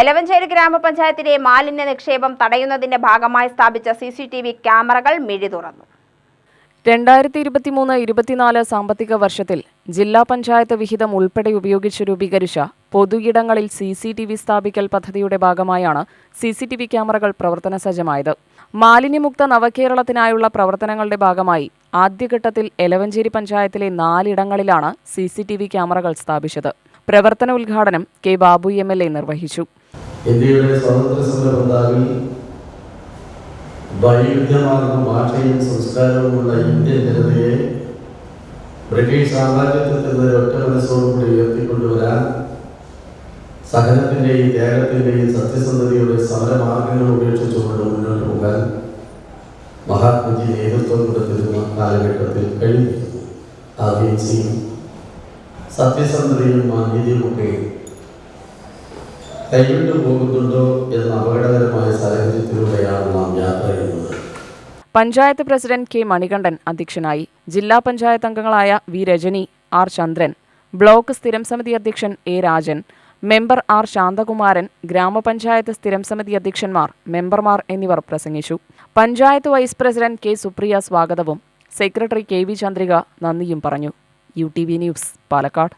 എലവഞ്ചേരി ഗ്രാമപഞ്ചായത്തിലെ മാലിന്യ നിക്ഷേപം തടയുന്നതിന്റെ ഭാഗമായി സ്ഥാപിച്ച സി സി ടി വി ക്യാമറകൾ മിഴി തുറന്നു. രണ്ടായിരത്തി ഇരുപത്തിമൂന്ന് ഇരുപത്തിനാല് സാമ്പത്തിക വർഷത്തിൽ ജില്ലാ പഞ്ചായത്ത് വിഹിതം ഉൾപ്പെടെ ഉപയോഗിച്ച് രൂപീകരിച്ച പൊതുയിടങ്ങളിൽ സി സി ടി വി സ്ഥാപിക്കൽ പദ്ധതിയുടെ ഭാഗമായാണ് സി സി ടി വി ക്യാമറകൾ പ്രവർത്തന സജ്ജമായത്. മാലിന്യമുക്ത നവകേരളത്തിനായുള്ള പ്രവർത്തനങ്ങളുടെ ഭാഗമായി ആദ്യഘട്ടത്തിൽ എലവഞ്ചേരി പഞ്ചായത്തിലെ നാലിടങ്ങളിലാണ് സി സി ടി വി ക്യാമറകൾ സ്ഥാപിച്ചത്. പ്രവർത്തന ഉദ്ഘാടനം K Babu M L A നിർവഹിച്ചു. ഇന്ത്യയുടെ സ്വാതന്ത്ര്യ സമര പന്താവിൽ വൈവിധ്യമാർന്ന ഭാഷയും സംസ്കാരവുമുള്ള ഇന്ത്യൻ ജനതയെ ബ്രിട്ടീഷ് സാമ്രാജ്യത്തിൽ നിന്ന് ഒറ്റ മനസ്സോടുകൂടി ഉയർത്തിക്കൊണ്ടുവരാൻ സഹനത്തിന്റെയും ത്യാഗത്തിന്റെയും സത്യസന്ധതയുടെ സമരമാർഗങ്ങൾ ഉപേക്ഷിച്ചുകൊണ്ട് മുന്നോട്ട് പോകാൻ മഹാത്മജി നേതൃത്വം കൊടുത്തിരുന്ന കാലഘട്ടത്തിൽ കഴിഞ്ഞിരുന്നു. അഹിംസയും സത്യസന്ധതയും മാന്യതയുമൊക്കെ കൈവിട്ടു പോകുന്നുണ്ടോ എന്ന അപകടകരമായ സാഹചര്യത്തിലൂടെയാണ് നാം യാത്ര ചെയ്യുന്നത്. പഞ്ചായത്ത് പ്രസിഡന്റ് കെ മണികണ്ഠൻ അധ്യക്ഷനായി ജില്ലാ പഞ്ചായത്ത് അംഗങ്ങളായ V Rajani R Chandran block സ്ഥിരം സമിതി അധ്യക്ഷൻ A Rajan member R Santhakumaran ഗ്രാമപഞ്ചായത്ത് സ്ഥിരം സമിതി അധ്യക്ഷന്മാർ മെമ്പർമാർ എന്നിവർ പ്രസംഗിച്ചു. Panchayat vice president K Supriya സ്വാഗതവും സെക്രട്ടറി കെ വി ചന്ദ്രിക നന്ദിയും പറഞ്ഞു. U T V news Palakkad.